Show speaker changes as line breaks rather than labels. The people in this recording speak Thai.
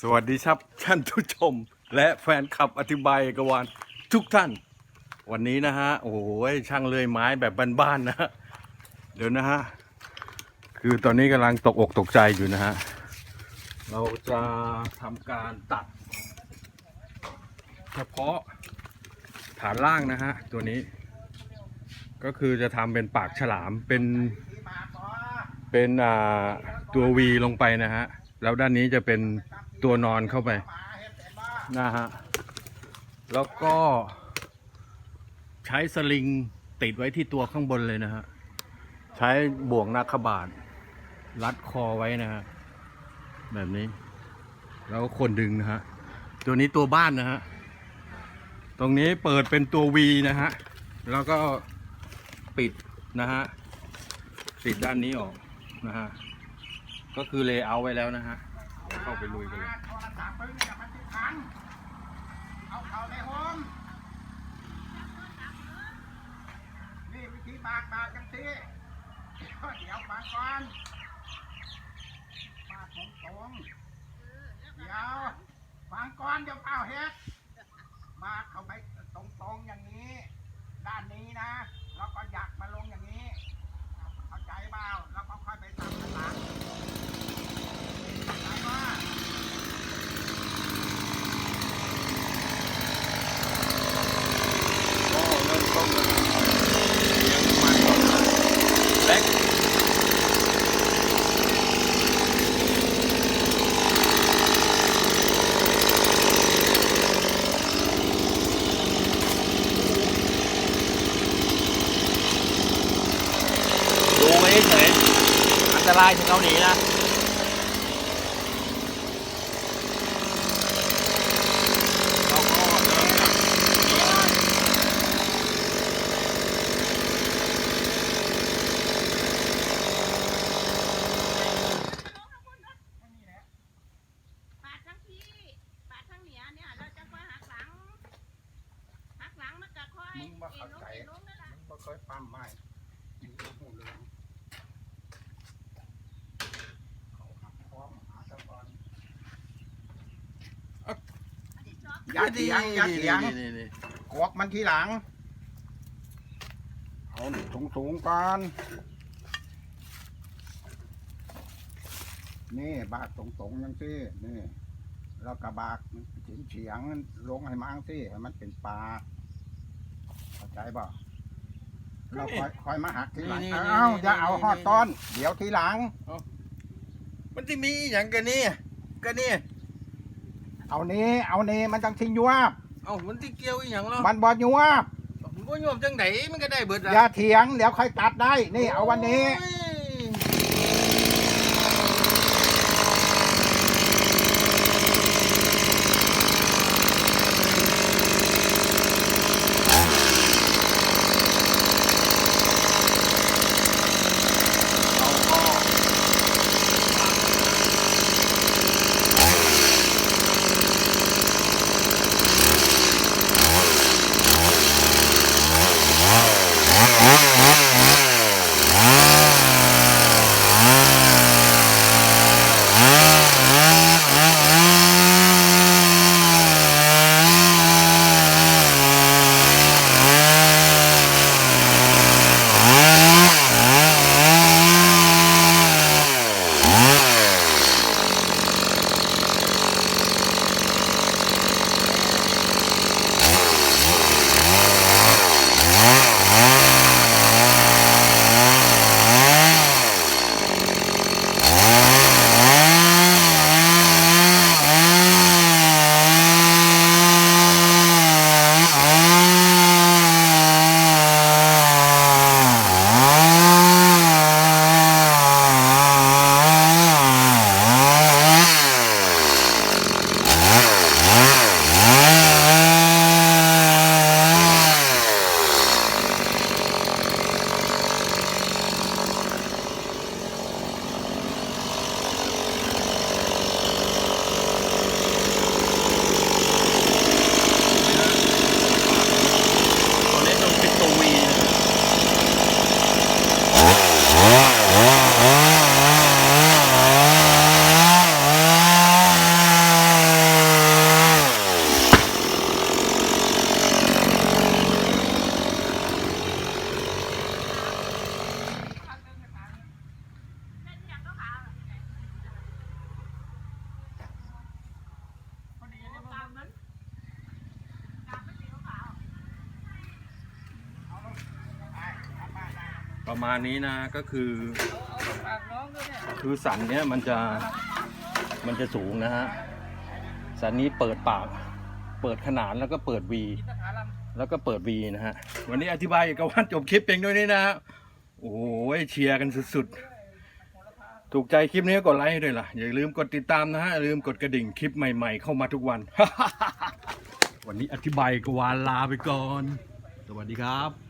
สวัสดีครับท่านผู้ชม และแฟนคลับอธิบายเอกวานทุกท่าน วันนี้นะฮะ โอ้โหช่างเลื่อยไม้แบบบ้านๆนะฮะเดี๋ยวนะฮะ คือตอนนี้กำลังตกอกตกใจอยู่นะฮะ เราจะทำการตัด เฉพาะฐานล่างนะฮะ ตัวนี้ ก็คือจะทำเป็นปากฉลามเป็นเป็นอ่าตัววีลงไปนะฮะ แล้วด้านนี้จะเป็น ตัวนอนเข้าไปนะฮะแล้วก็ใช้สลิงติดไว้ที่ตัวข้างบนเลยนะฮะ ใช้บ่วงนาคบาทรัดคอไว้นะฮะ แบบนี้ แล้วก็คนดึงนะฮะ ตัวนี้ตัวบ้านนะฮะ ตรงนี้เปิดเป็นตัววีนะฮะ แล้วก็ปิดนะฮะ ปิดด้านนี้ออกนะฮะ ก็คือเลเยอร์ไว้แล้วนะฮะ เดี๋ยวเข้าไปลุยกันเลย
โทรศัพท์มึงเนี่ยมันติดพันเอาเขาในโฮมนี่วิธีบากบากจังสิเดี๋ยวฟังก่อนบากตรงตรงเดี๋ยวฟังก่อนเดี๋ยวเปล่าเฮ็ดบากเข้าไปตรงตรงอย่างนี้ ด้านนี้นะ แล้วก็อยักมาลงอย่างนี้ เข้าใจเปล่าแล้วก็ค่อยไปทำข้างหลังเข้าใจว่า
ก็เริ่มต้นแล้วนะครับเลี้ยงมันก่อนนะแบ็คดูไว้ เฉยอันตรายถึงเกาหลีนะเราก็เริ่มจากนี้
ปาดทั้งพี่ปาดทั้งเหนียเนี่ยเราจะค่อยหักหลังหักหลังมันก็ค่อย
มึงมา
เข้า
ใจมึงบ่เคยปั้มไม้มึงบ่หูเรื่องเขาหักคอมาหาตะกอน
อันนี้ชอบ
อ ยาเถียงยาเถียงกวกมันทีหลัง เอาสูงสูงๆก่อน นี่บากตรงตรงยังสินี่แล้วกระบากเฉียงเฉียงลงให้มังสิให้มันเป็นปลาเข้าใจป่เราคอยคอยมาหักทีหลัง เอ้าอย่าเอาหอดต้น เดี๋ยวทีหลัง
มันจะมีอย่างกันนี่กันนี่
เอานี้เอานี้มันจังทิ้งยวบ
เอ้ามันที่เกี่ยวอหย่างเหรอ
มันบอยวบ
มันก็โยมจังไหนมันก็ได้เบิด
อย่าเถียงเดี๋ยวค่อยตัดได้นี่เอาวันนี้
โอ้ย ประมาณนี้นะก็คือ คือสันเนี้ยมันจะมันจะสูงนะฮะสันนี้เปิดปาก เปิดขนานแล้วก็เปิดวีแล้วก็เปิดวีนะฮะวันนี้อธิบายเอกวัตจบคลิปเพียงด้วยนี่นะฮะโอ้โหเชียร์กันสุดๆ ถูกใจคลิปนี้ก็กดไลค์ให้ด้วยล่ะ อย่าลืมกดติดตามนะฮะอย่าลืมกดกระดิ่งคลิปใหม่ๆ เข้ามาทุกวัน วันนี้อธิบายเอกวานลาไปก่อน สวัสดีครับ